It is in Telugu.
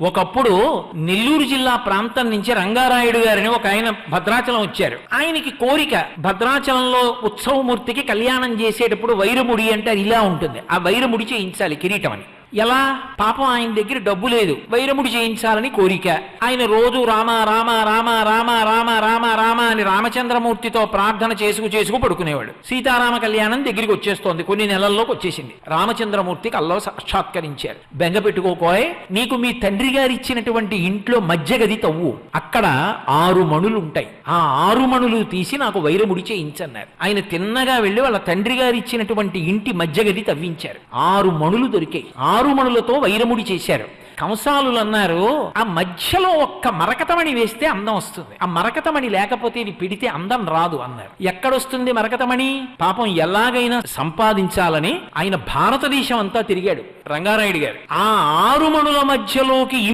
ఒకప్పుడు నెల్లూరు జిల్లా ప్రాంతం నుంచి రంగారాయుడు గారిని ఒక ఆయన భద్రాచలం వచ్చారు. ఆయనకి కోరిక భద్రాచలంలో ఉత్సవమూర్తికి కళ్యాణం చేసేటప్పుడు వైరముడి అంటే అది ఇలా ఉంటుంది. ఆ వైరముడి చేయించాలి కిరీటం అని. ఎలా? పాపం ఆయన దగ్గర డబ్బు లేదు. వైరముడి చేయించాలని కోరిక. ఆయన రోజు రామ రామ రామ రామ రామ రామ రామ అని రామచంద్రమూర్తితో ప్రార్థన చేసుకు చేసుకు పడుకునేవాడు. సీతారామ కళ్యాణం దగ్గరికి వచ్చేస్తోంది. కొన్ని నెలల్లోకి వచ్చేసింది. రామచంద్రమూర్తికి అల్లో సాక్షాత్కరించారు. బెంగ పెట్టుకోకోయ్ నీకు మీ తండ్రి గారు ఇచ్చినటువంటి ఇంట్లో మధ్య గది తవ్వు. అక్కడ ఆరు మణులు ఉంటాయి. ఆ ఆరు మణులు తీసి నాకు వైరముడి చేయించన్నారు. ఆయన తిన్నగా వెళ్ళి వాళ్ళ తండ్రి గారు ఇచ్చినటువంటి ఇంటి మధ్య గది తవ్వించారు. ఆరు మణులు దొరికాయి. ఆరు మణులతో వైరముడి చేశారు. కంసాలు అన్నారు ఆ మధ్యలో ఒక్క మరకతమణి వేస్తే అందం వస్తుంది. ఆ మరకతమణి లేకపోతే ఇది పిడితే అందం రాదు అన్నారు. ఎక్కడొస్తుంది మరకతమణి? పాపం ఎలాగైనా సంపాదించాలని ఆయన భారతదేశం అంతా తిరిగాడు రంగారాయుడు గారు. ఆ ఆరు మణుల మధ్యలోకి